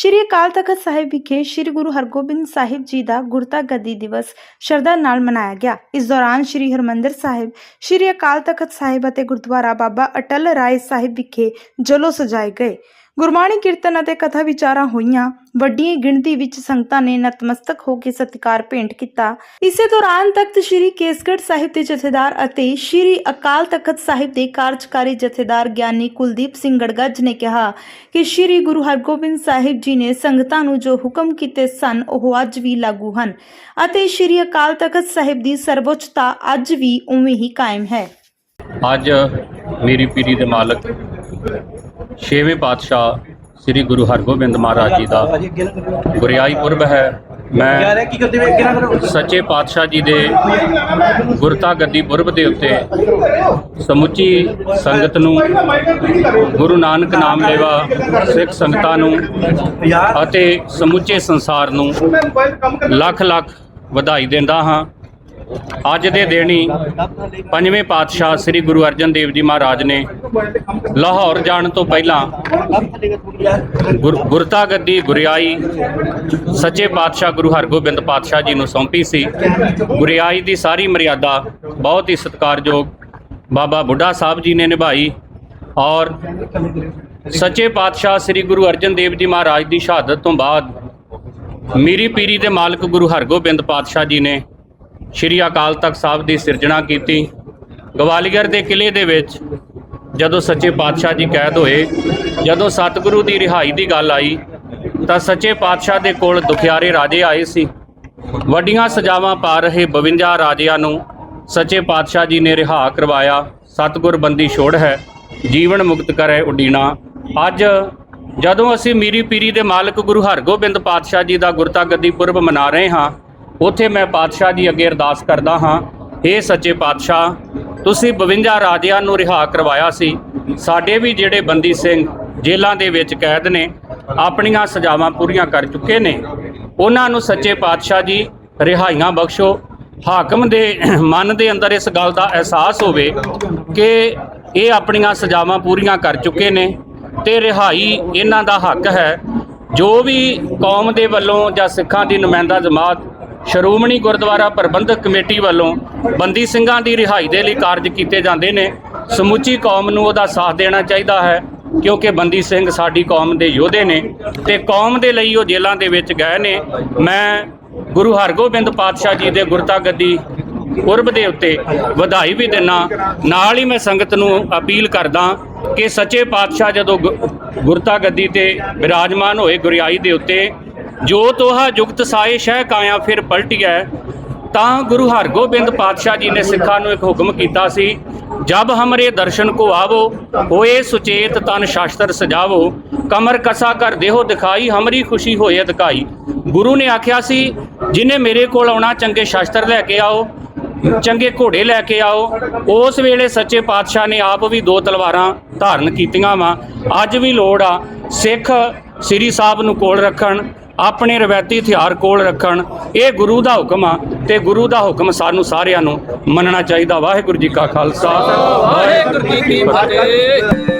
ਸ਼੍ਰੀ ਅਕਾਲ ਤਖਤ ਸਾਹਿਬ ਵਿਖੇ ਸ਼੍ਰੀ ਗੁਰੂ ਹਰਗੋਬਿੰਦ ਸਾਹਿਬ ਜੀ ਦਾ ਗੁਰਤਾ ਗੱਦੀ ਦਿਵਸ ਸ਼ਰਧਾ ਨਾਲ ਮਨਾਇਆ ਗਿਆ। ਇਸ ਦੌਰਾਨ ਸ਼੍ਰੀ ਹਰਮੰਦਰ ਸਾਹਿਬ, ਸ਼੍ਰੀ ਅਕਾਲ ਤਖਤ ਸਾਹਿਬ ਅਤੇ ਗੁਰਦੁਆਰਾ ਬਾਬਾ ਅਟਲ ਰਾਏ ਸਾਹਿਬ ਵਿਖੇ ਜਲੋ ਸਜਾਏ ਗਏ। ਗੁਰਬਾਣੀ ਕੀਰਤਨ ਅਤੇ ਕਥਾ ਵਿਚਾਰਾਂ ਹੋਈਆਂ ਵੱਡੀ ਗਿਣਤੀ ਵਿੱਚ ਸੰਗਤਾਂ ਨੇ ਨਤਮਸਤਕ ਹੋ ਕੇ ਸਤਿਕਾਰ ਭੇਂਟ ਕੀਤਾ। ਇਸੇ ਦੌਰਾਨ ਤਖਤ ਸ੍ਰੀ ਕੇਸਗੜ੍ਹ ਸਾਹਿਬ ਦੇ ਜਥੇਦਾਰ ਅਤੇ ਸ੍ਰੀ ਅਕਾਲ ਤਖਤ ਸਾਹਿਬ ਦੇ ਕਾਰਜਕਾਰੀ ਜਥੇਦਾਰ ਗਿਆਨੀ ਕੁਲਦੀਪ ਸਿੰਘ ਗੜਗੱਜ ਨੇ ਕਿਹਾ ਕਿ ਸ੍ਰੀ ਗੁਰੂ ਹਰਗੋਬਿੰਦ ਸਾਹਿਬ ਜੀ ਨੇ ਸੰਗਤਾਂ ਨੂੰ ਜੋ ਹੁਕਮ ਕੀਤੇ ਸਨ, ਉਹ ਅੱਜ ਵੀ ਲਾਗੂ ਹਨ ਅਤੇ ਸ੍ਰੀ ਅਕਾਲ ਤਖਤ ਸਾਹਿਬ ਦੀ ਸਰਵਉੱਚਤਾ ਅੱਜ ਵੀ ਉਵੇਂ ਹੀ ਕਾਇਮ ਹੈ। ਅੱਜ ਮੇਰੀ ਪੀਰੀ ਦੇ ਮਾਲਕ ਛੇਵੇਂ ਪਾਤਸ਼ਾਹ ਸ੍ਰੀ ਗੁਰੂ ਹਰਗੋਬਿੰਦ ਮਹਾਰਾਜ ਜੀ ਦਾ ਗੁਰਿਆਈ ਪੁਰਬ ਹੈ। ਮੈਂ ਸੱਚੇ ਪਾਤਸ਼ਾਹ ਜੀ ਦੇ ਗੁਰਤਾ ਗੱਦੀ ਪੁਰਬ ਦੇ ਉੱਤੇ ਸਮੁੱਚੀ ਸੰਗਤ ਨੂੰ, ਗੁਰੂ ਨਾਨਕ ਨਾਮ ਲੈਵਾ ਸਿੱਖ ਸੰਗਤਾਂ ਨੂੰ ਅਤੇ ਸਮੁੱਚੇ ਸੰਸਾਰ ਨੂੰ ਲੱਖ ਲੱਖ ਵਧਾਈ ਦਿੰਦਾ ਹਾਂ। ਅੱਜ ਦੇ ਦੇਣੀ ਪੰਜਵੇਂ ਪਾਤਸ਼ਾਹ ਸ੍ਰੀ ਗੁਰੂ ਅਰਜਨ ਦੇਵ ਜੀ ਮਹਾਰਾਜ ਨੇ ਲਾਹੌਰ ਜਾਣ ਤੋਂ ਪਹਿਲਾਂ ਗੁਰ- ਗੁਰਤਾ ਗੱਦੀ ਗੁਰਿਆਈ ਸੱਚੇ ਪਾਤਸ਼ਾਹ ਗੁਰੂ ਹਰਗੋਬਿੰਦ ਪਾਤਸ਼ਾਹ ਜੀ ਨੂੰ ਸੌਂਪੀ ਸੀ। ਗੁਰਿਆਈ ਦੀ ਸਾਰੀ ਮਰਿਆਦਾ ਬਹੁਤ ਹੀ ਸਤਿਕਾਰਯੋਗ ਬਾਬਾ ਬੁੱਢਾ ਸਾਹਿਬ ਜੀ ਨੇ ਨਿਭਾਈ ਔਰ ਸੱਚੇ ਪਾਤਸ਼ਾਹ ਸ੍ਰੀ ਗੁਰੂ ਅਰਜਨ ਦੇਵ ਜੀ ਮਹਾਰਾਜ ਦੀ ਸ਼ਹਾਦਤ ਤੋਂ ਬਾਅਦ ਮੀਰੀ ਪੀਰੀ ਦੇ ਮਾਲਕ ਗੁਰੂ ਹਰਗੋਬਿੰਦ ਪਾਤਸ਼ਾਹ ਜੀ ਨੇ ਸ਼੍ਰੀ ਅਕਾਲ ਤਖਤ ਸਾਹਿਬ ਦੀ ਸਿਰਜਣਾ ਕੀਤੀ। ਗਵਾਲੀਅਰ ਦੇ ਕਿਲੇ ਦੇ ਵਿੱਚ ਜਦੋਂ ਸੱਚੇ ਪਾਤਸ਼ਾਹ ਜੀ ਕੈਦ ਹੋਏ, ਜਦੋਂ ਸਤਿਗੁਰੂ ਦੀ ਰਿਹਾਈ ਦੀ ਗੱਲ ਆਈ, ਤਾਂ ਸੱਚੇ ਪਾਤਸ਼ਾਹ ਦੇ ਕੋਲ ਦੁਖਿਆਰੇ ਰਾਜੇ ਆਏ ਸੀ। ਵੱਡੀਆਂ ਸਜ਼ਾਵਾਂ ਪਾ ਰਹੇ 52 ਰਾਜਿਆਂ ਨੂੰ ਸੱਚੇ ਪਾਤਸ਼ਾਹ ਜੀ ਨੇ ਰਿਹਾ ਕਰਵਾਇਆ। ਸਤਿਗੁਰ ਬੰਦੀ ਛੋੜ ਹੈ, ਜੀਵਨ ਮੁਕਤ ਕਰੇ ਉਡੀਣਾ। ਅੱਜ ਜਦੋਂ ਅਸੀਂ ਮੀਰੀ ਪੀਰੀ ਦੇ ਮਾਲਕ ਗੁਰੂ ਹਰਗੋਬਿੰਦ ਪਾਤਸ਼ਾਹ ਜੀ ਦਾ ਗੁਰਤਾ ਗੱਦੀ ਪੁਰਬ ਮਨਾ ਰਹੇ ਹਾਂ ਉੱਥੇ ਮੈਂ ਪਾਤਸ਼ਾਹ ਜੀ ਅੱਗੇ ਅਰਦਾਸ ਕਰਦਾ ਹਾਂ ਏ ਸੱਚੇ ਪਾਤਸ਼ਾਹ, ਤੁਸੀਂ 52 ਰਾਜਿਆਂ ਨੂੰ ਰਿਹਾ ਕਰਵਾਇਆ ਸੀ। ਸਾਡੇ ਵੀ ਜਿਹੜੇ ਬੰਦੀ ਸਿੰਘ ਜੇਲ੍ਹਾਂ ਦੇ ਵਿੱਚ ਕੈਦ ਨੇ, ਆਪਣੀਆਂ ਸਜ਼ਾਵਾਂ ਪੂਰੀਆਂ ਕਰ ਚੁੱਕੇ ਨੇ। ਉਹਨਾਂ ਨੂੰ ਸੱਚੇ ਪਾਤਸ਼ਾਹ ਜੀ ਰਿਹਾਈਆਂ ਬਖਸ਼ੋ। ਹਾਕਮ ਦੇ ਮਨ ਦੇ ਅੰਦਰ ਇਸ ਗੱਲ ਦਾ ਅਹਿਸਾਸ ਹੋਵੇ ਕਿ ਇਹ ਆਪਣੀਆਂ ਸਜ਼ਾਵਾਂ ਪੂਰੀਆਂ ਕਰ ਚੁੱਕੇ ਨੇ ਤੇ ਰਿਹਾਈ ਇਹਨਾਂ ਦਾ ਹੱਕ ਹੈ। ਜੋ ਵੀ ਕੌਮ ਦੇ ਵੱਲੋਂ ਜਾਂ ਸਿੱਖਾਂ ਦੀ ਨੁਮਾਇੰਦਾ ਜਮਾਤ ਸ਼੍ਰੋਮਣੀ ਗੁਰਦੁਆਰਾ ਪ੍ਰਬੰਧਕ ਕਮੇਟੀ ਵੱਲੋਂ ਬੰਦੀ ਸਿੰਘਾਂ ਦੀ ਰਿਹਾਈ ਦੇ ਲਈ ਕਾਰਜ ਕੀਤੇ ਜਾਂਦੇ ਨੇ। ਸਮੁੱਚੀ ਕੌਮ ਨੂੰ ਉਹਦਾ ਸਾਥ ਦੇਣਾ ਚਾਹੀਦਾ ਹੈ, ਕਿਉਂਕਿ ਬੰਦੀ ਸਿੰਘ ਸਾਡੀ ਕੌਮ ਦੇ ਯੋਧੇ ਨੇ ਤੇ ਕੌਮ ਦੇ ਲਈ ਉਹ ਜੇਲ੍ਹਾਂ ਦੇ ਵਿੱਚ ਗਏ ਨੇ। ਮੈਂ ਗੁਰੂ ਹਰਗੋਬਿੰਦ ਪਾਤਸ਼ਾਹ ਜੀ ਦੇ ਗੁਰਤਾ ਗੱਦੀ ਪੁਰਬ ਦੇ ਉੱਤੇ ਵਧਾਈ ਵੀ ਦਿੰਨਾ। ਨਾਲ ਹੀ ਮੈਂ ਸੰਗਤ ਨੂੰ ਅਪੀਲ ਕਰਦਾ ਕਿ ਸੱਚੇ ਪਾਤਸ਼ਾਹ ਜਦੋਂ ਗੁ- ਗੁਰਤਾ ਗੱਦੀ ਤੇ ਵਿਰਾਜਮਾਨ ਹੋਏ ਗੁਰਿਆਈ ਦੇ ਉੱਤੇ ਜੋ ਤੋਹਾ ਜੁਗਤ ਸਾਏ ਸ਼ਹਿ ਕਾਇਆ ਫਿਰ ਪਲਟਿਐ ਤਾਂ ਗੁਰੂ ਹਰਗੋਬਿੰਦ ਪਾਤਸ਼ਾਹ ਜੀ ਨੇ ਸਿੱਖਾਂ ਨੂੰ ਇੱਕ ਹੁਕਮ ਕੀਤਾ ਸੀ, ਜਬ ਹਮਰੇ ਦਰਸ਼ਨ ਕੋ ਆਵੋ, ਹੋਏ ਸੁਚੇਤ ਤਨ ਸ਼ਾਸਤਰ ਸਜਾਵੋ, ਕਮਰ ਕਸਾ ਕਰ ਦੇਹੋ ਦਿਖਾਈ, ਹਮਰੀ ਖੁਸ਼ੀ ਹੋਏ ਅਧਿਕਾਈ। ਗੁਰੂ ਨੇ ਆਖਿਆ ਸੀ, ਜਿਨੇ ਮੇਰੇ ਕੋਲ ਆਉਣਾ ਚੰਗੇ ਸ਼ਾਸਤਰ ਲੈ ਕੇ ਆਓ, ਚੰਗੇ ਘੋੜੇ ਲੈ ਕੇ ਆਓ, ਉਸ ਵੇਲੇ ਸੱਚੇ ਪਾਤਸ਼ਾਹ ਨੇ ਆਪ ਵੀ ਦੋ ਤਲਵਾਰਾਂ ਧਾਰਨ ਕੀਤੀਆਂ ਵਾ। ਅੱਜ ਵੀ ਲੋੜ ਆ, ਸਿੱਖ ਸ੍ਰੀ ਸਾਹਿਬ ਨੂੰ ਕੋਲ ਰੱਖਣ ਆਪਣੇ ਰਵਾਇਤੀ ਹਥਿਆਰ ਕੋਲ ਰੱਖਣ, ਇਹ ਗੁਰੂ ਦਾ ਹੁਕਮ ਆ ਤੇ ਗੁਰੂ ਦਾ ਹੁਕਮ ਸਾਨੂੰ ਸਾਰਿਆਂ ਨੂੰ ਮੰਨਣਾ ਚਾਹੀਦਾ। ਵਾਹਿਗੁਰੂ ਜੀ ਕਾ ਖਾਲਸਾ। ਵਾਹਿਗੁਰੂ ਜੀ ਕੀ ਫਤਿਹ।